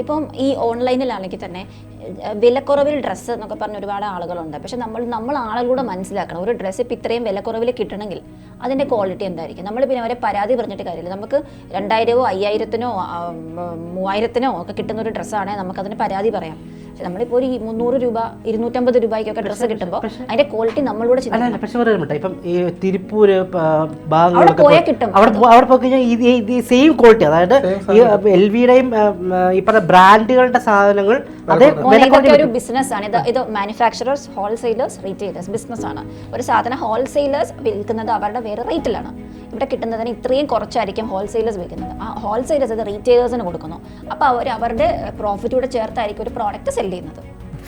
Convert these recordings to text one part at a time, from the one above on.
ഇപ്പം ഈ ഓൺലൈനിലാണെങ്കിൽ തന്നെ വിലക്കുറവിൽ ഡ്രസ്സ് എന്നൊക്കെ പറഞ്ഞ ഒരുപാട് ആളുകളുണ്ട്. പക്ഷെ നമ്മൾ നമ്മൾ ആളുകളൂടെ മനസ്സിലാക്കണം. ഒരു ഡ്രസ്സ് ഇപ്പം ഇത്രയും വിലക്കുറവിൽ കിട്ടണമെങ്കിൽ അതിന്റെ ക്വാളിറ്റി എന്തായിരിക്കും? നമ്മൾ പിന്നെ അവരെ പരാതി പറഞ്ഞിട്ട് കാര്യമില്ല. നമുക്ക് രണ്ടായിരമോ അയ്യായിരത്തിനോ മൂവായിരത്തിനോ ഒക്കെ കിട്ടുന്ന ഒരു ഡ്രസ്സാണെങ്കിൽ നമുക്കതിന് പരാതി പറയാം. പക്ഷെ നമ്മളിപ്പോൾ ഒരു മുന്നൂറ് രൂപ ഇരുന്നൂറ്റമ്പത് രൂപയ്ക്കൊക്കെ ഡ്രസ്സ് കിട്ടുമ്പോൾ അതിന്റെ ക്വാളിറ്റി നമ്മളൂടെ അല്ല പക്ഷെ പറയാൻ ഇപ്പം ഈ തിരുപ്പൂര് ഭാഗങ്ങളൊക്കെ പോയാൽ കിട്ടും. അവിടെ അവിടെ പോയി കഴിഞ്ഞാൽ ഇത് സെയിം ക്വാളിറ്റി അതായത് ഈ എൽ വിയുടെയും ഈ പറഞ്ഞ ബ്രാൻഡുകളുടെ സാധനങ്ങൾ അതേ ഒരു ബിസിനസ് ആണ്. ഇത് ഇത് മാനുഫാക്ചറേഴ്സ് ഹോൾസെയിലേഴ്സ് റീറ്റെയിലേഴ്സ് ബിസിനസ് ആണ്. ഒരു സാധനം ഹോൾസെയിലേഴ്സ് വിൽക്കുന്നത് അവരുടെ വേറെ റേറ്റിലാണ് ഇവിടെ കിട്ടുന്നതിന് ഇത്രയും കുറച്ചായിരിക്കും ഹോൾസെയിലേഴ്സ് വിൽക്കുന്നത്. ആ ഹോൾസെയിലേഴ്സ് അത് റീറ്റെയിലേഴ്സിന് കൊടുക്കുന്നു. അപ്പോൾ അവർ അവരുടെ പ്രോഫിറ്റ് കൂടെ ചേർത്തായിരിക്കും ഒരു പ്രോഡക്റ്റ് സെൽ ചെയ്യുന്നത്.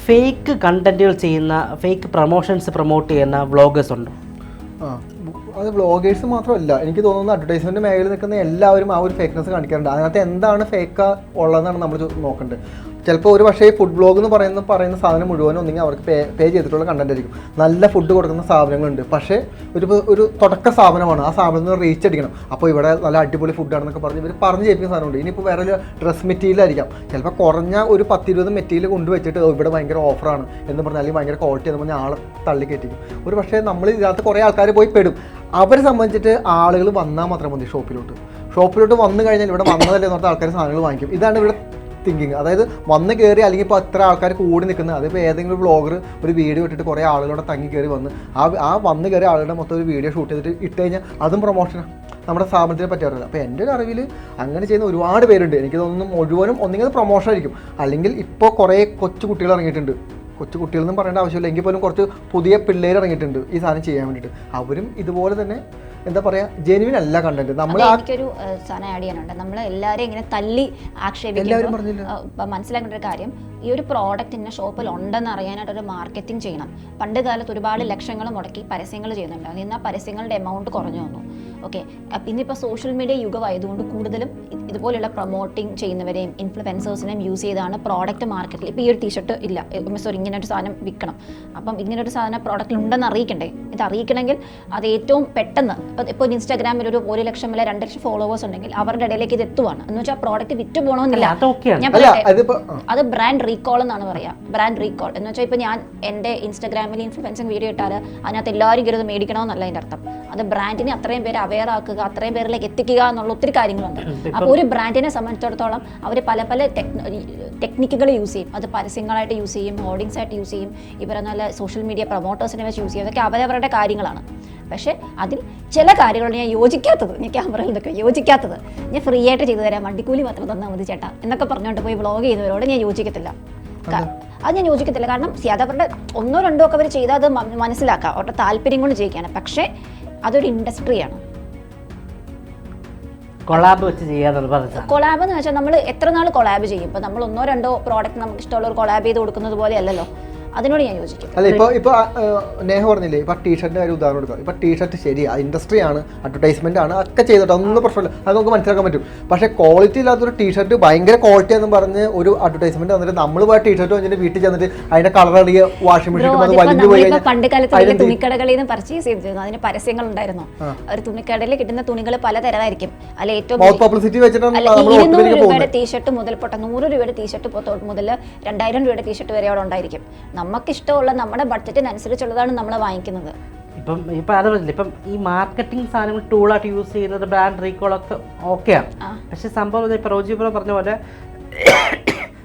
ഫേക്ക് കണ്ടന്റുകൾ ചെയ്യുന്ന ഫേക്ക് പ്രൊമോഷൻസ് പ്രൊമോട്ട് ചെയ്യുന്ന വ്ളോഗേഴ്സ് ഉണ്ട്? ആ അത് വ്ളോഗേഴ്സ് മാത്രമല്ല. എനിക്ക് തോന്നുന്നു അഡ്വർടൈസ്മെന്റ് മേഖലയിൽ നിൽക്കുന്ന എല്ലാവരും ആ ഒരു ഫേക്ക്നെസ് കാണിക്കാറുണ്ട്. അതിനകത്ത് എന്താണ് ഫേക്ക ഉള്ളതെന്നാണ് നമ്മൾ നോക്കേണ്ടത്. ചിലപ്പോൾ ഒരു പക്ഷേ ഫുഡ് ബ്ലോഗ് എന്ന് പറയുന്ന പറയുന്ന സാധനം മുഴുവനും ഒന്നെങ്കിൽ അവർക്ക് പേ പേ ചെയ്തിട്ടുള്ള കണ്ടന്റ് ആയിരിക്കും. നല്ല ഫുഡ് കൊടുക്കുന്ന സ്ഥാപനങ്ങളുണ്ട് പക്ഷേ ഒരു ഒരു തുടക്ക സ്ഥാപനമാണ് ആ സ്ഥാപനത്തിൽ റീച്ച് അടിക്കണം. അപ്പോൾ ഇവിടെ നല്ല അടിപൊളി ഫുഡാണെന്നൊക്കെ പറഞ്ഞ് ഇവർ പറഞ്ഞ് ചെയ്യിപ്പിക്കുന്ന സാധനമുണ്ട്. ഇനിയിപ്പോൾ വേറെ ഒരു ഡ്രസ് മെറ്റീരിയലായിരിക്കാം ചിലപ്പോൾ കുറഞ്ഞ ഒരു പത്തിരുപത് മെറ്റീരിയൽ കൊണ്ടുവച്ചിട്ട് "ഓ, ഇവിടെ ഭയങ്കര ഓഫറാണ് എന്ന് പറഞ്ഞാൽ അല്ലെങ്കിൽ ഭയങ്കര ക്വാളിറ്റി എന്ന് പറഞ്ഞാൽ ആളെ തള്ളിക്കേറ്റിക്കും ഒരു പക്ഷേ നമ്മൾ ഇതിനകത്ത് കുറേ ആൾക്കാർ പോയി പെടും. അവരെ സംബന്ധിച്ചിട്ട് ആളുകൾ വന്നാൽ മാത്രം മതി ഷോപ്പിലോട്ട്. ഷോപ്പിലോട്ട് വന്നു കഴിഞ്ഞാൽ ഇവിടെ വന്നതല്ലേ എന്ന് പറഞ്ഞാൽ ആൾക്കാർ സാധനങ്ങൾ വാങ്ങിക്കും. ഇതാണ് ഇവിടെ തിങ്കിങ് അതായത് വന്ന് കയറി അല്ലെങ്കിൽ ഇപ്പോൾ അത്ര ആൾക്കാർ കൂടി നിൽക്കുന്നത്. അതിപ്പോൾ ഏതെങ്കിലും ബ്ലോഗർ ഒരു വീഡിയോ ഇട്ടിട്ട് കുറേ ആളുകളോട് തങ്ങി കയറി വന്ന് ആ ആ വന്ന് കയറി ആളുകളുടെ മൊത്തം ഒരു വീഡിയോ ഷൂട്ട് ചെയ്തിട്ട് ഇട്ട് കഴിഞ്ഞാൽ അതും പ്രൊമോഷനാണ് നമ്മുടെ സ്ഥാപനത്തിനെ പറ്റി അറിയില്ല. അപ്പോൾ എന്റെ ഒരു അറിവിൽ അങ്ങനെ ചെയ്യുന്ന ഒരുപാട് പേരുണ്ട്. എനിക്ക് തോന്നുന്നു മുഴുവനും ഒന്നുകിൽ പ്രൊമോഷൻ ആയിരിക്കും. അല്ലെങ്കിൽ ഇപ്പോൾ കുറേ കൊച്ചു കുട്ടികൾ ഇറങ്ങിയിട്ടുണ്ട്. കൊച്ചു കുട്ടികളെന്നും പറയേണ്ട ആവശ്യമില്ല. എങ്കിൽ പോലും കുറച്ച് പുതിയ പിള്ളേർ ഇറങ്ങിയിട്ടുണ്ട് ഈ സാധനം ചെയ്യാൻ വേണ്ടിയിട്ട്. അവരും ഇതുപോലെ തന്നെ എന്താ പറയാ ജെനുവിൻ അല്ല കണ്ടന്റ് നമ്മൾ എനിക്കൊരു സാധനം ആഡ് ചെയ്യാനുണ്ട്. നമ്മൾ എല്ലാവരും ഇങ്ങനെ തല്ലി ആക്ഷേപിക്കുമ്പോൾ. മനസ്സിലാക്കേണ്ട ഒരു കാര്യം ഈ ഒരു പ്രോഡക്റ്റ് ഇന്ന ഷോപ്പിൽ ഉണ്ടെന്ന് അറിയാനായിട്ട് ഒരു മാർക്കറ്റിംഗ് ചെയ്യണം. പണ്ട് കാലത്ത് ഒരുപാട് ലക്ഷങ്ങൾ മുടക്കി പരസ്യങ്ങൾ ചെയ്യുന്നുണ്ട് ഇന്ന് ആ പരസ്യങ്ങളുടെ എമൗണ്ട് കുറഞ്ഞു വന്നു. ഓക്കെ ഇന്നിപ്പോൾ സോഷ്യൽ മീഡിയ യുഗമായതുകൊണ്ട് കൂടുതലും ഇതുപോലെയുള്ള പ്രൊമോട്ടിങ് ചെയ്യുന്നവരെയും ഇൻഫ്ലുവൻസേഴ്സിനെയും യൂസ് ചെയ്താണ് പ്രോഡക്റ്റ് മാർക്കറ്റിൽ ഇപ്പോൾ ഈ ഒരു ടീഷർട്ട് ഇല്ല. സോറി ഇങ്ങനെ ഒരു സാധനം വിൽക്കണം അപ്പം ഇങ്ങനെ ഒരു സാധനം പ്രോഡക്റ്റിൽ ഉണ്ടെന്ന് അറിയിക്കണ്ടേ? ഇത് അറിയിക്കണമെങ്കിൽ അത് ഏറ്റവും പെട്ടെന്ന് ഇപ്പോൾ ഇപ്പോൾ ഇൻസ്റ്റാഗ്രാമിൽ ഒരു ഒരു ലക്ഷം അല്ലെ രണ്ട് ലക്ഷം ഫോളോവേഴ്സ് ഉണ്ടെങ്കിൽ അവരുടെ ഇടയിലേക്ക് ഇത് എത്തുവാണ്. എന്ന് വെച്ചാൽ പ്രോഡക്റ്റ് വിറ്റ് പോകണമെന്നില്ല ഞാൻ അത് ബ്രാൻഡ് റീകോൾ എന്നാണ് പറയുക ബ്രാൻഡ് റീകോൾ എന്ന് വെച്ചാൽ ഇപ്പോൾ ഞാൻ എന്റെ ഇൻസ്റ്റാഗ്രാമിൽ ഇൻഫ്ലുവൻസിങ് വീഡിയോ ഇട്ടാൽ അതിനകത്ത് എല്ലാവരും കയറി മേടിക്കണമെന്നല്ല അതിന്റെ അർത്ഥം. അത് ബ്രാൻഡിനെ അത്രയും പേര് അവെയർ ആക്കുക അത്രയും പേരിലേക്ക് എത്തിക്കുക എന്നുള്ള ഒത്തിരി കാര്യങ്ങളുണ്ട്. അപ്പോൾ ഒരു ബ്രാൻഡിനെ സംബന്ധിച്ചിടത്തോളം അവർ പല പല ടെക്നിക്കുകൾ യൂസ് ചെയ്യും. അത് പരസ്യങ്ങളായിട്ട് യൂസ് ചെയ്യും ഹോർഡിങ്സ് ആയിട്ട് യൂസ് ചെയ്യും ഈ നല്ല പോലെ സോഷ്യൽ മീഡിയ പ്രൊമോട്ടേഴ്സിനെ വെച്ച് യൂസ് ചെയ്യും. അതൊക്കെ അവരവരുടെ കാര്യങ്ങളാണ്. പക്ഷേ അതിൽ ചില കാര്യങ്ങളാണ് ഞാൻ യോജിക്കാത്തത്. ഞാൻ ക്യാമറയിൽ നിന്നൊക്കെ യോജിക്കാത്തത്. ഞാൻ ഫ്രീ ആയിട്ട് ചെയ്തു തരാം. വണ്ടിക്കൂലി മാത്രം തന്നാൽ മതി ചേട്ടാ. എന്നൊക്കെ പറഞ്ഞുകൊണ്ട് പോയി വ്ളോഗ് ചെയ്യുന്നവരോട് ഞാൻ യോജിക്കത്തില്ല. അത്. ഞാൻ യോജിക്കത്തില്ല. കാരണം അത് അവരുടെ ഒന്നോ രണ്ടോ ഒക്കെ അവർ ചെയ്താൽ അത് മനസ്സിലാക്കാം. അവരുടെ താല്പര്യം കൊണ്ട് ചെയ്യിക്കാണ് പക്ഷേ അതൊരു ഇൻഡസ്ട്രിയാണ് കൊളാബ് വെച്ച് ചെയ്യാന്നുള്ള കൊളാബ് എന്ന് വെച്ചാൽ നമ്മൾ എത്ര നാൾ കൊളാബ് ചെയ്യും? ഇപ്പൊ നമ്മൾ ഒന്നോ രണ്ടോ പ്രോഡക്റ്റ് നമുക്ക് ഇഷ്ടമുള്ള ഒരു കൊളാബ് ചെയ്ത് കൊടുക്കുന്നത് പോലെ അല്ലല്ലോ അതിനോട് ഞാൻ യോജിക്കും. അല്ല ഇപ്പോൾ ഇപ്പോൾ നേഹ പറഞ്ഞില്ലേ ഇപ്പോൾ ടീഷർട്ടിന്റെ കാര്യം ഉദാഹരണം കൊടുക്കുക ഇപ്പോൾ ടീഷർട്ട് ശരി ഇൻഡസ്ട്രി ആണ് അഡ്വർടൈസ്മെന്റ് ആണ് ഒക്കെ ചെയ്തിട്ട് ഒന്നും പ്രശ്നമില്ല. അത് നമുക്ക് മനസ്സിലാക്കാൻ പറ്റും. പക്ഷേ ക്വാളിറ്റി ഇല്ലാത്തൊരു ടീഷർട്ട് ഭയങ്കര ക്വാളിറ്റി എന്ന് പറഞ്ഞ് ഒരു അഡ്വർടൈസ്മെന്റ് വന്നിട്ട് നമ്മൾ പോയ ടീഷർട്ട് വന്നിട്ട് വീട്ടിൽ ചെന്നിട്ട് അതിന്റെ കളർ അടിയ വാഷിംഗ് മെഷീനിൽ മെഷീൻ അത് വലിഞ്ഞു പോയി പണ്ട് കാലത്ത്? തുണിക്കടകളിൽ നിന്ന് പർച്ചേസ് ചെയ്തിരുന്നു അതിന് പരസ്യങ്ങൾ ഉണ്ടായിരുന്നു ഒരു തുണിക്കടയിൽ കിട്ടുന്ന തുണികൾ പലതരമായിരിക്കും അല്ല ഏറ്റവും പബ്ലിസിറ്റി ഇരുന്നൂറ് രൂപയുടെ ടീഷർട്ട് മുതൽ പൊട്ട നൂറ് രൂപയുടെ ടീഷർട്ട് മുതൽ രണ്ടായിരം രൂപയുടെ ടീഷർട്ട് വരെ അവിടെ ഉണ്ടായിരിക്കും. നമുക്ക് ഇഷ്ടമുള്ള നമ്മുടെ ബഡ്ജറ്റിനനുസരിച്ചുള്ളതാണ് നമ്മൾ വാങ്ങിക്കുന്നത്. ഇപ്പം ഇപ്പം അത് പറഞ്ഞില്ല ഇപ്പം ഈ മാർക്കറ്റിംഗ് സാധനങ്ങൾ ടൂളായിട്ട് യൂസ് ചെയ്യുന്നത് ബ്രാൻഡ് റീകോളൊക്കെ ഓക്കെയാണ്. പക്ഷേ പക്ഷെ സംഭവം ഇപ്പം റോജിപുരം പറഞ്ഞ പോലെ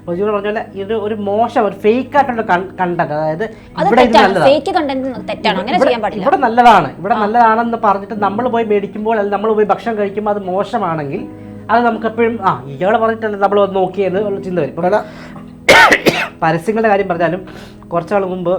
റോജിപുരം പറഞ്ഞ പോലെ ഇത് ഒരു മോശം ഒരു ഫേക്ക് ആയിട്ടുള്ള കണ്ടന്റ് അതായത് ഇവിടെ ഇത് നല്ലതാണ്. ഫേക്ക് കണ്ടന്റ് തെറ്റാണ്. അങ്ങനെ ഇവിടെ- ചെയ്യാൻ പാടില്ല. ഇവിടെ നല്ലതാണ്. ഇവിടെ നല്ലതാണെന്ന് പറഞ്ഞിട്ട് നമ്മൾ പോയി മേടിക്കുമ്പോൾ അല്ലെങ്കിൽ നമ്മൾ പോയി ഭക്ഷണം കഴിക്കുമ്പോൾ അത് മോശമാണെങ്കിൽ അത് നമുക്ക് എപ്പോഴും ആ ഇയാൾ പറഞ്ഞിട്ടല്ല നമ്മൾ നോക്കിയെന്ന് ഉള്ള ചിന്ത വരും. പരസ്യങ്ങളുടെ കാര്യം പറഞ്ഞാലും കുറച്ചാൾ മുമ്പ്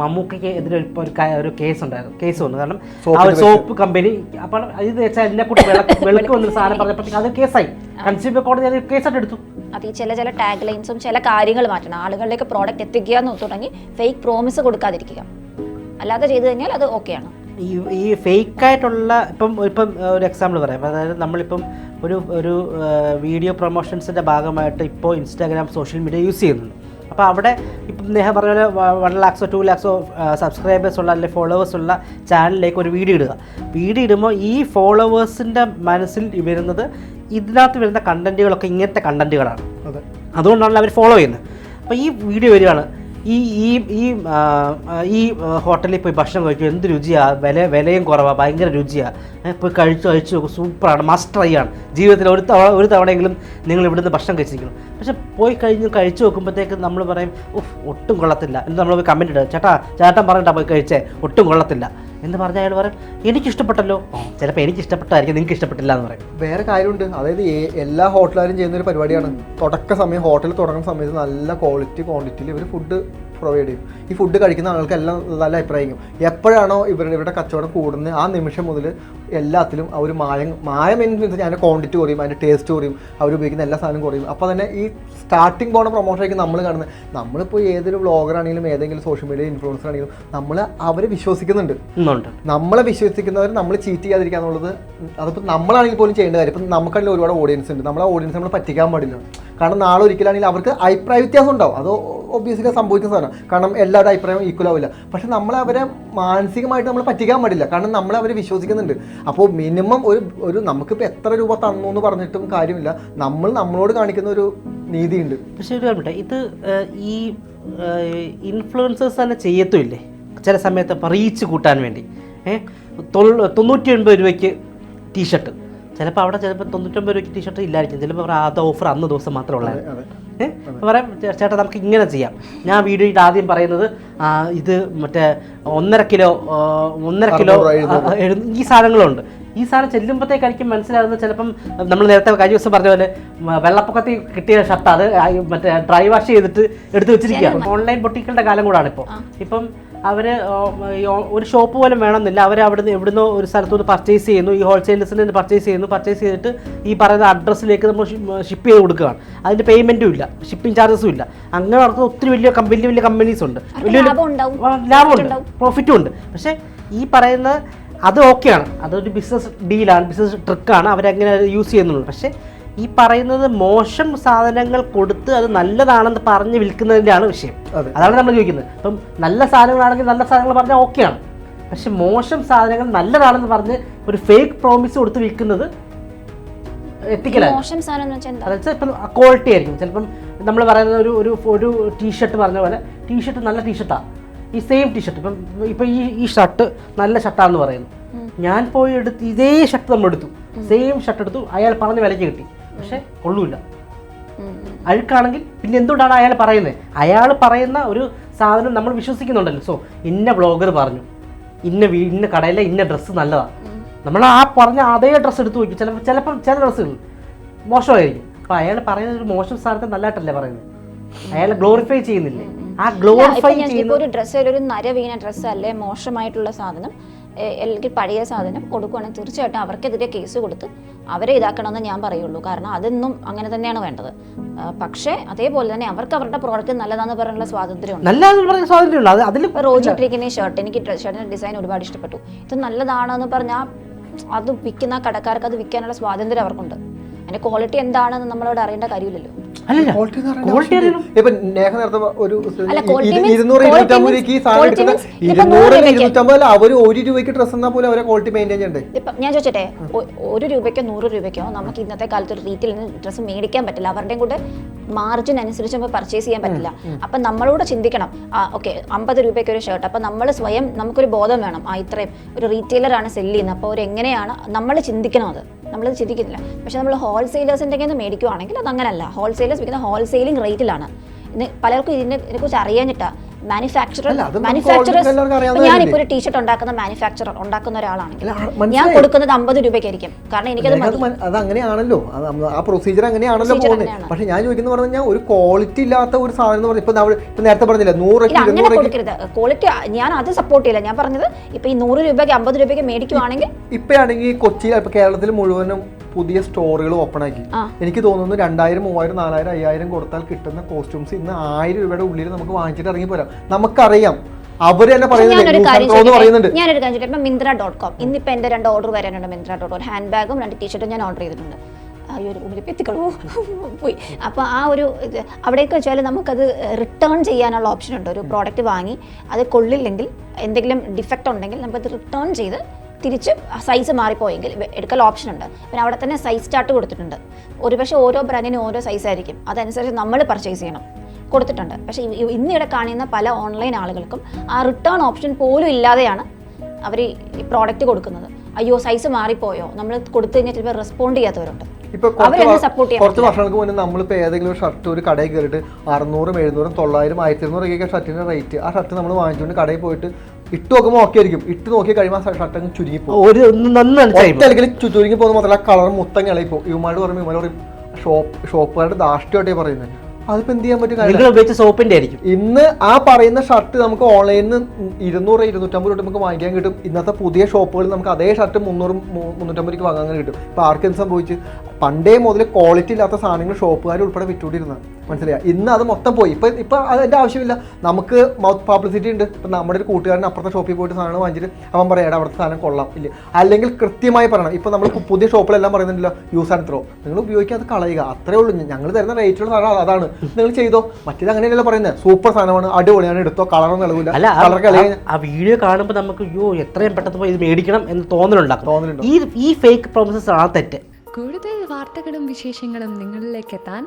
മമ്മൂക്കയ്ക്ക് എതിരെ ഇപ്പോൾ ഒരു ഒരു കേസ് ഉണ്ടായിരുന്നു. കേസ് വന്നു. കാരണം ആ ഒരു സോപ്പ് കമ്പനി അപ്പോൾ ഇത് വെച്ചാൽ എന്നെ കൂട്ടി വെളുക്ക് വെളുക്ക് വന്നൊരു സാധനം പറഞ്ഞപ്പോഴത്തേക്ക് അത് കേസായി കൺസ്യൂമർ കോടതി അത് കേസായിട്ട് എടുത്തു. അത് ഈ ചില ചില ടാഗ് ലൈൻസും ചില കാര്യങ്ങൾ മാറ്റണം. ആളുകളിലേക്ക് പ്രോഡക്റ്റ് എത്തിക്കുക എന്ന് തുടങ്ങി ഫേക്ക് പ്രോമിസ് കൊടുക്കാതിരിക്കുക. അല്ലാതെ ചെയ്തു കഴിഞ്ഞാൽ അത് ഓക്കെയാണ് ഈ ഈ ഫേക്കായിട്ടുള്ള ഇപ്പം ഇപ്പം ഒരു എക്സാമ്പിൾ പറയാം. അതായത് നമ്മളിപ്പം ഒരു ഒരു വീഡിയോ പ്രൊമോഷൻസിന്റെ ഭാഗമായിട്ട് ഇപ്പോൾ ഇൻസ്റ്റാഗ്രാം സോഷ്യൽ മീഡിയ യൂസ് ചെയ്യുന്നുണ്ട്. അപ്പോൾ അവിടെ ഇപ്പം നേഹ പറഞ്ഞ പോലെ വൺ ലാക്സോ ടു ലാക്സോ സബ്സ്ക്രൈബേഴ്സ് ഉള്ള അല്ലെങ്കിൽ ഫോളോവേഴ്സ് ഉള്ള ചാനലിലേക്ക് ഒരു വീഡിയോ ഇടുക. വീഡിയോ ഇടുമ്പോൾ ഈ ഫോളോവേഴ്സിന്റെ മനസ്സിൽ വരുന്നത് ഇതിനകത്ത് വരുന്ന കണ്ടന്റുകളൊക്കെ ഇങ്ങനത്തെ കണ്ടന്റുകളാണ് അതെ. അതുകൊണ്ടാണല്ലോ അവർ ഫോളോ ചെയ്യുന്നത്. അപ്പോൾ ഈ വീഡിയോ വരികയാണ്. ഈ ഈ ഈ ഈ ഹോട്ടലിൽ പോയി ഭക്ഷണം കഴിച്ചു എന്ത് രുചിയാണ് വില വിലയും കുറവാണ് ഭയങ്കര രുചിയാണ് പോയി കഴിച്ചു കഴിച്ചു നോക്കും സൂപ്പറാണ് മസ്റ്റ് ട്രൈ ആണ്. ജീവിതത്തിൽ ഒരു തവണ ഒരു തവണയെങ്കിലും നിങ്ങൾ ഇവിടുന്ന് ഭക്ഷണം കഴിച്ചിരിക്കണം. പക്ഷെ പോയി കഴിഞ്ഞ് കഴിച്ചു നോക്കുമ്പോഴത്തേക്ക് നമ്മൾ പറയും ഒട്ടും കൊള്ളത്തില്ല. എന്ന് നമ്മൾ പോയി കമന്റ് ഇടുക ചേട്ടാ ചേട്ടൻ പറഞ്ഞിട്ടാണ് പോയി കഴിച്ചേ? ഒട്ടും കൊള്ളത്തില്ല. എന്ന് പറഞ്ഞാൽ അയാൾ പറയും എനിക്കിഷ്ടപ്പെട്ടല്ലോ. ചിലപ്പോൾ എനിക്ക് ഇഷ്ടപ്പെട്ടായിരിക്കും നിങ്ങൾക്ക് ഇഷ്ടപ്പെട്ടില്ല എന്ന് പറയും. വേറെ കാര്യമുണ്ട്. അതായത് ഏ- എല്ലാ ഹോട്ടലുകാരും ചെയ്യുന്ന ഒരു പരിപാടിയാണ്. തുടക്ക സമയം ഹോട്ടൽ തുടങ്ങുന്ന സമയത്ത് നല്ല ക്വാളിറ്റി ക്വാണ്ടിറ്റിയിൽ ഇവർ ഫുഡ് പ്രൊവൈഡ് ചെയ്യും. ഈ ഫുഡ് കഴിക്കുന്ന ആൾക്ക് എല്ലാം നല്ല അഭിപ്രായം എപ്പോഴാണോ ഇവരുടെ ഇവരുടെ കച്ചവടം കൂടുന്നത് ആ നിമിഷം മുതൽ എല്ലാത്തിലും അവർ മായം മായം മീൻസ് അതിന്റെ ക്വാണ്ടിറ്റി കുറയും അതിന്റെ ടേസ്റ്റ് കുറയും അവർ ഉപയോഗിക്കുന്ന എല്ലാ സാധനവും കുറയും. അപ്പോൾ തന്നെ ഈ സ്റ്റാർട്ടിങ് പോണ പ്രൊമോഷനായിരിക്കും നമ്മൾ കാണുന്നത്. നമ്മളിപ്പോൾ ഏതൊരു വ്ളോഗർ ആണെങ്കിലും ഏതെങ്കിലും സോഷ്യൽ മീഡിയ ഇൻഫ്ലുവൻസർ ആണെങ്കിലും നമ്മൾ അവരെ വിശ്വസിക്കുന്നുണ്ട്. നമ്മളെ വിശ്വസിക്കുന്നവർ നമ്മൾ ചീറ്റ് ചെയ്യാതിരിക്കുക എന്നുള്ളത് അതിപ്പോൾ നമ്മളാണെങ്കിൽ പോലും ചെയ്യേണ്ട കാര്യം. ഇപ്പം നമുക്കാണെങ്കിൽ ഒരുപാട് ഓഡിയൻസ് ഉണ്ട്. നമ്മളെ ഓഡിയൻസ് നമ്മൾ പറ്റിക്കാൻ പാടില്ല. കാരണം നാളെ ഒരിക്കലാണെങ്കിൽ അവർക്ക് അഭിപ്രായ വ്യത്യാസം ഉണ്ടാവും. അത് ഒബ്വിയസ്ലി സംഭവിക്കുന്ന സാധനം. കാരണം എല്ലാവരുടെ അഭിപ്രായം ഈക്വൽ ആവില്ല. പക്ഷെ നമ്മൾ അവരെ മാനസികമായിട്ട് നമ്മൾ പറ്റിക്കാൻ പാടില്ല. കാരണം നമ്മൾ അവരെ വിശ്വസിക്കുന്നുണ്ട്. അപ്പോൾ മിനിമം ഒരു ഒരു നമുക്കിപ്പോൾ എത്ര രൂപ തന്നു എന്ന് പറഞ്ഞിട്ടും കാര്യമില്ല. നമ്മൾ നമ്മളോട് കാണിക്കുന്ന ഒരു നീതിയുണ്ട്. പക്ഷേ ഒരു കാര്യം ഇത് ഈ ഇൻഫ്ലുവൻസേഴ്സ് തന്നെ ചെയ്യത്തുമില്ലേ? ചില സമയത്ത് റീച്ച് കൂട്ടാൻ വേണ്ടി. ഏഹ് തൊണ്ണൂറ്റി ഒൻപത് രൂപയ്ക്ക് ടീഷർട്ട് ചിലപ്പോൾ അവിടെ ചിലപ്പോൾ തൊണ്ണൂറ്റൊമ്പത് രൂപയ്ക്ക് ടീഷർട്ട് ഇല്ലായിരിക്കും. ചിലപ്പോൾ അവർ ആദ്യ ഓഫർ അന്ന് ദിവസം മാത്രമേ ഉള്ളൂ പറയാം "ചേ- ചേട്ടാ നമുക്ക് ഇങ്ങനെ ചെയ്യാം. ഞാൻ വീഡിയോ ആദ്യം പറയുന്നത് ഇത് മറ്റേ ഒന്നര കിലോ ഒന്നര കിലോ. ഈ സാധനങ്ങളുണ്ട്. ഈ സാധനം ചെല്ലുമ്പോഴത്തേക്കായിരിക്കും മനസ്സിലാകുന്നത് ചിലപ്പം നമ്മൾ നേരത്തെ കഴിഞ്ഞ ദിവസം പറഞ്ഞ പോലെ വെള്ളപ്പൊക്കത്തിൽ കിട്ടിയ ഷർട്ട് അത് മറ്റേ ഡ്രൈ വാഷ് ചെയ്തിട്ട് എടുത്തു വെച്ചിരിക്കുക ഓൺലൈൻ ബൊട്ടിക്കളുടെ കാലം കൂടാണ് ഇപ്പോൾ ഇപ്പം അവർ ഒരു ഷോപ്പ് പോലും വേണമെന്നില്ല. അവർ അവിടുന്ന് എവിടുന്നോ ഒരു സ്ഥലത്തു നിന്ന് പർച്ചേസ് ചെയ്യുന്നു. ഈ ഹോൾസെയിലേഴ്സിൽ നിന്ന് പർച്ചേസ് ചെയ്യുന്നു. പർച്ചേസ് ചെയ്തിട്ട് ഈ പറയുന്ന അഡ്രസ്സിലേക്ക് നമ്മൾ ഷിപ്പ് ചെയ്ത് കൊടുക്കുകയാണ്. അതിന്റെ പേയ്മെന്റും ഇല്ല. ഷിപ്പിംഗ് ചാർജസും ഇല്ല. അങ്ങനെ നടത്തുന്ന ഒത്തിരി വലിയ വലിയ വലിയ കമ്പനീസ് ഉണ്ട്. വലിയ ലാഭമുണ്ട് പ്രോഫിറ്റും ഉണ്ട്. പക്ഷേ ഈ പറയുന്ന അത് ഓക്കെയാണ് അതൊരു ബിസിനസ് ഡീലാണ് ബിസിനസ് ട്രിക്കാണ് അവരങ്ങനെ യൂസ് ചെയ്യുന്നുള്ളൂ പക്ഷേ ഈ പറയുന്നത് മോശം സാധനങ്ങൾ കൊടുത്ത് അത് നല്ലതാണെന്ന് പറഞ്ഞ് വിൽക്കുന്നതിന്റെയാണ് വിഷയം. അതാണ് നമ്മൾ ചോദിക്കുന്നത്. ഇപ്പം നല്ല സാധനങ്ങളാണെങ്കിൽ നല്ല സാധനങ്ങൾ പറഞ്ഞാൽ ഓക്കെയാണ്. പക്ഷെ മോശം സാധനങ്ങൾ നല്ലതാണെന്ന് പറഞ്ഞ് ഒരു ഫേക്ക് പ്രോമിസ് കൊടുത്ത് വിൽക്കുന്നത് മോശം സാധനം എന്ന് വെച്ചാൽ അതായത് ഇപ്പം ക്വാളിറ്റി ആയിരിക്കും. ചിലപ്പം നമ്മൾ പറയുന്ന ഒരു ഒരു ഒരു ടീഷർട്ട് പറഞ്ഞ പോലെ ടീഷർട്ട് നല്ല ടീഷർട്ടാണ് ഈ സെയിം ടീഷർട്ട് ഇപ്പം ഇപ്പം ഈ ഈ ഷർട്ട് നല്ല ഷർട്ടാണെന്ന് പറയുന്നു. ഞാൻ പോയി എടുത്ത് ഇതേ ഷർട്ട് നമ്മൾ എടുത്തു. സെയിം ഷർട്ട് എടുത്തു. അയാൾ പറഞ്ഞ വിലയ്ക്ക് കിട്ടി. പക്ഷേ കൊള്ളൂല. അഴുക്കാണെങ്കിൽ പിന്നെ എന്തുകൊണ്ടാണ് അയാൾ പറയുന്നത് അയാൾ പറയുന്ന ഒരു സാധനം നമ്മൾ വിശ്വസിക്കുന്നുണ്ടല്ലോ. സോ ഇന്ന ബ്ലോഗർ പറഞ്ഞു. ഇന്ന വീ ഇന്ന കടയിലെ ഇന്ന ഡ്രസ്സ് നല്ലതാണ് നമ്മൾ ആ പറഞ്ഞ അതേ ഡ്രസ്സ് എടുത്ത് നോക്കി ചിലപ്പോൾ ചിലപ്പം ചില ഡ്രസ്സുകൾ മോശമായിരിക്കും. അപ്പോൾ അയാൾ പറയുന്ന ഒരു മോശം സാധനത്തെ നല്ലതായിട്ടല്ലേ പറയുന്നത്? അയാൾ ഗ്ലോറിഫൈ ചെയ്യുന്നില്ലേ? ആ ഗ്ലോറിഫൈ ചെയ്യുന്ന ഒരു ഡ്രസ്സ് ഒരു നര വീണ ഡ്രസ്സ് അല്ലെ? മോശമായിട്ടുള്ള സാധനം. അല്ലെങ്കിൽ പഴയ സാധനം കൊടുക്കുവാണെങ്കിൽ തീർച്ചയായിട്ടും അവർക്കെതിരെ കേസ് കൊടുത്ത് അവരെ ഇതാക്കണമെന്ന് ഞാൻ പറയുള്ളൂ. കാരണം അതൊന്നും അങ്ങനെ തന്നെയാണ് വേണ്ടത്. പക്ഷേ അതേപോലെ തന്നെ അവർക്ക് അവരുടെ പ്രോഡക്റ്റ് നല്ലതാന്ന് പറയാനുള്ള അതിൽ റോജി ഇട്ടിരിക്കുന്ന ഷർട്ട് എനിക്ക് ഷർട്ടിന്റെ ഡിസൈൻ ഒരുപാട് ഇഷ്ടപ്പെട്ടു. ഇത് നല്ലതാണെന്ന് പറഞ്ഞാൽ അത് വിൽക്കുന്ന കടക്കാർക്ക് അത് വിൽക്കാനുള്ള സ്വാതന്ത്ര്യം അവർക്കുണ്ട്. അതിന്റെ ക്വാളിറ്റി എന്താണെന്ന് നമ്മളോട് അറിയേണ്ട കാര്യമില്ലല്ലോ. അല്ലല്ല ക്വാളിറ്റി ഇപ്പൊ നേഹ നേരത്തെ ഒരു ഇരുന്നൂറ് ഇരുന്നൂറ്റമ്പത് രൂപയ്ക്ക് ഈ സാധനം എടുക്കുന്ന ഇരുന്നൂറ്. അവർ ഒരു രൂപയ്ക്ക് ഡ്രസ്സ് എന്നാൽ പോലും അവരെ ക്വാളിറ്റി മെയിന്റെയിൻ ചെയ്യണ്ടേ? ഇപ്പം ഞാൻ ചോദിച്ചട്ടെ ഒരു രൂപയ്ക്കോ നൂറ് രൂപയ്ക്കോ നമുക്ക് ഇന്നത്തെ കാലത്ത് ഒരു റീറ്റെയിൽ ഡ്രസ് ഡ്രസ്സ് മേടിക്കാൻ പറ്റില്ല. അവരുടെയും കൂടെ മാർജിൻ അനുസരിച്ച് നമുക്ക് പർച്ചേസ് ചെയ്യാൻ പറ്റില്ല. അപ്പം നമ്മളോട് ചിന്തിക്കണം. ഓക്കെ അമ്പത് രൂപയ്ക്ക് ഒരു ഷർട്ട് അപ്പം നമ്മൾ സ്വയം നമുക്കൊരു ബോധം വേണം. ആ ഇത്രയും ഒരു റീറ്റെയിലറാണ് സെല്ല് ചെയ്യുന്നത്. അപ്പോൾ അവരെങ്ങനെയാണ് നമ്മൾ ചിന്തിക്കണം അത്. നമ്മൾ ചിന്തിക്കുന്നില്ല. പക്ഷെ നമ്മൾ ഹോൾസെയിലേഴ്സിന്റെ കയ്യിൽ നിന്ന് മേടിക്കുവാണെങ്കിൽ അത് അങ്ങനല്ല ഹോൾസെയിലേഴ്സ് വിൽക്കുന്ന ഹോൾസെയിലിംഗ് റേറ്റിലാണ് ഇന്ന് പലർക്കും ഇതിനെ ഇതിനെക്കുറിച്ച് അറിയാഞ്ഞിട്ടാ മാനുഫാക്ചറർ മാനുഫാക്ചറേഴ്സ് ഞാനിപ്പോൾ? ഒരു ടീഷർട്ട് ഉണ്ടാക്കുന്ന മാനുഫാക്ചറർ ഉണ്ടാക്കുന്ന ഒരാളാണെങ്കിൽ ഞാൻ. കൊടുക്കുന്നത് അമ്പത് രൂപയ്ക്കായിരിക്കും. കാരണം എനിക്കത് അത് അങ്ങനെയാണല്ലോ. ആ പ്രൊസീജിയർ അങ്ങനെയാണല്ലോ പോകുന്നത്. പക്ഷെ ഞാൻ ചോദിക്കുന്ന പറഞ്ഞു ഒരു ക്വാളിറ്റി ഇല്ലാത്ത ഒരു സാധനം എന്ന് പറഞ്ഞാൽ ഇപ്പൊ നേരത്തെ പറഞ്ഞില്ല നൂറ് അങ്ങനെ കൊടുക്കരുത്. ക്വാളിറ്റി ഞാൻ അത് സപ്പോർട്ട് ചെയ്യില്ല. ഞാൻ പറഞ്ഞത് ഇപ്പൊ ഈ നൂറ് രൂപയ്ക്ക് അമ്പത് രൂപയ്ക്ക് മേടിക്കുവാണെങ്കിൽ ഇപ്പഴാണെങ്കിൽ കൊച്ചിയിൽ ഇപ്പൊ കേരളത്തിൽ മുഴുവനും പുതിയ സ്റ്റോറുകൾ ഓപ്പൺ ആക്കി. എനിക്ക് തോന്നുന്നു രണ്ടായിരം മൂവായിരം നാലായിരം അയ്യായിരം കൊടുത്താൽ കിട്ടുന്ന കോസ്റ്റ്യൂംസ് ഇന്ന് ആയിരം രൂപയുടെ ഉള്ളിൽ നമുക്ക് വാങ്ങിച്ചിട്ട് ഇറങ്ങി പോരാം. നമുക്കറിയാം. അവർ തന്നെ പറയുന്നത് ഞാനൊരു കാര്യം പറയുന്നുണ്ട് ചോദിക്കട്ടെ? ഞാനൊരു കാര്യം ചോദിക്കട്ടെ? മിന്ത്ര ഡോട്ട് കോം ഇന്നിപ്പോ എന്റെ രണ്ട് ഓർഡർ വരാനുണ്ട് മിന്ത്ര ഡോട്ട് കോം ഹാൻഡ് ബാഗും രണ്ട് ടീഷർട്ടും ഞാൻ ഓർഡർ ചെയ്തിട്ടുണ്ട്. അയ്യോ ഒരു ഉള്ളിൽ എത്തിക്കളൂ. പോയി. അപ്പോൾ ആ ഒരു അവിടെയൊക്കെ അവിടേക്ക് വെച്ചാൽ നമുക്കത് റിട്ടേൺ ചെയ്യാനുള്ള ഓപ്ഷൻ ഉണ്ട്. ഒരു പ്രോഡക്റ്റ് വാങ്ങി അത് കൊള്ളില്ലെങ്കിൽ എന്തെങ്കിലും ഡിഫക്റ്റ് ഉണ്ടെങ്കിൽ നമുക്കത് റിട്ടേൺ ചെയ്ത് തിരിച്ച് സൈസ് മാറിപ്പോയെങ്കിൽ എടുക്കൽ ഓപ്ഷൻ ഉണ്ട്. പിന്നെ അവിടെ തന്നെ സൈസ് ചാർട്ട് കൊടുത്തിട്ടുണ്ട്. ഒരുപക്ഷെ ഓരോ ബ്രാൻഡിനും ഓരോ സൈസ് ആയിരിക്കും. അതനുസരിച്ച് നമ്മൾ പർച്ചേസ് ചെയ്യണം. കൊടുത്തിട്ടുണ്ട്. പക്ഷേ ഇന്നിവിടെ കാണുന്ന പല ഓൺലൈൻ ആളുകൾക്കും ആ റിട്ടേൺ ഓപ്ഷൻ പോലും ഇല്ലാതെയാണ് അവർ ഈ പ്രോഡക്റ്റ് കൊടുക്കുന്നത്. അയ്യോ സൈസ് മാറിപ്പോയോ? നമ്മൾ കൊടുത്തു കഴിഞ്ഞാൽ ചിലപ്പോൾ റെസ്പോണ്ട് ചെയ്യാത്തവരുണ്ട്. കുറച്ച് വർഷങ്ങൾക്ക് മുന്നേ നമ്മളിപ്പോൾ ഏതെങ്കിലും ഷർട്ട് ഒരു കടയിൽ കയറിയിട്ട് അറുന്നൂറും എഴുന്നൂറും തൊള്ളായിരം ആയിരത്തി ഇരുന്നൂറ് ഒക്കെ ഷർട്ടിന്റെ റേറ്റ് ആ ഷർട്ട് നമ്മൾ വാങ്ങിച്ചുകൊണ്ട് കടയിൽ പോയിട്ട് ഇട്ട് നോക്കുമ്പോൾ ഓക്കെ ആയിരിക്കും. ഇട്ട് നോക്കി കഴിയുമ്പോൾ ഷർട്ട് അങ്ങ് ചുരുങ്ങി പോകും. ഒരു ഒറ്റ ചുരുങ്ങി പോകുന്ന മാത്രമല്ല കളർ മൊത്തം ഇളകി പോകും. ഇവന്മാരോട് പറയുമ്പോൾ ഇവന്മാർ പറയും ഷോപ്പ് ഷോപ്പുകാരുടെ ദാഷ്ട്യമായിട്ടേ പറയുന്നത് അതിപ്പോ എന്ത് ചെയ്യാൻ പറ്റും സോപ്പിന്റെ ആയിരിക്കും. ഇന്ന് ആ പറയുന്ന ഷർട്ട് നമുക്ക് ഓൺലൈനിൽ നിന്ന് ഇരുന്നൂറ് ഇരുന്നൂറ്റമ്പത് രൂപ നമുക്ക് വാങ്ങിക്കാൻ കിട്ടും. ഇന്നത്തെ പുതിയ ഷോപ്പുകളിൽ നമുക്ക് അതേ ഷർട്ട് മുന്നൂറ് മുന്നൂറ്റമ്പത് രൂപയ്ക്ക് വാങ്ങാൻ കിട്ടും. ഇപ്പൊ ആർക്കും സംഭവിച്ച്? സംഭവിച്ചു പണ്ടേ മുതൽ ക്വാളിറ്റി ഇല്ലാത്ത സാധനങ്ങൾ ഷോപ്പുകാർ ഉൾപ്പെടെ വിറ്റുകൊണ്ടിരുന്നത് മനസ്സിലായി? ഇന്ന് അത് മൊത്തം പോയി. ഇപ്പം ഇപ്പം അതിന്റെ ആവശ്യമില്ല. നമുക്ക് മൗത്ത് പബ്ലിസിറ്റി ഉണ്ട്. ഇപ്പം നമ്മുടെ ഒരു കൂട്ടുകാരൻ അപ്പുറത്തെ ഷോപ്പിൽ പോയിട്ട് സാധനം വാങ്ങിച്ചിട്ട് അവൻ പറയാം അവിടുത്തെ സാധനം കൊള്ളാം. ഇല്ല? അല്ലെങ്കിൽ കൃത്യമായി പറയണം. ഇപ്പം നമ്മൾ പുതിയ ഷോപ്പിലെല്ലാം പറയുന്നുണ്ടല്ലോ യൂസ് ആൻഡ് ത്രോ നിങ്ങൾ ഉപയോഗിക്കാൻ അത് കളയുക. അത്രേ ഉള്ളൂ. ഞങ്ങൾ തരുന്ന റേറ്റുള്ള സാധനം അതാണ്. നിങ്ങൾ ചെയ്തോ? മറ്റേത് അങ്ങനെയല്ലല്ലോ പറയുന്നത്. സൂപ്പർ സാധനമാണ്. അടിപൊളിയാണ്. എടുത്തോ? കളറൊന്നും ആ- കളർ കളയുക ആ വീഡിയോ കാണുമ്പോൾ നമുക്ക് അയ്യോ എത്രയും പെട്ടെന്ന് പോയി ഇത് മേടിക്കണം എന്ന് തോന്നലുണ്ടാക്കും. തോന്നലുണ്ട് ഈ ഈ ഫേക്ക് പ്രോമിസസ് ആണ് തെറ്റ്. കൂടുതൽ വാർത്തകളും വിശേഷങ്ങളും നിങ്ങളിലേക്ക് എത്താൻ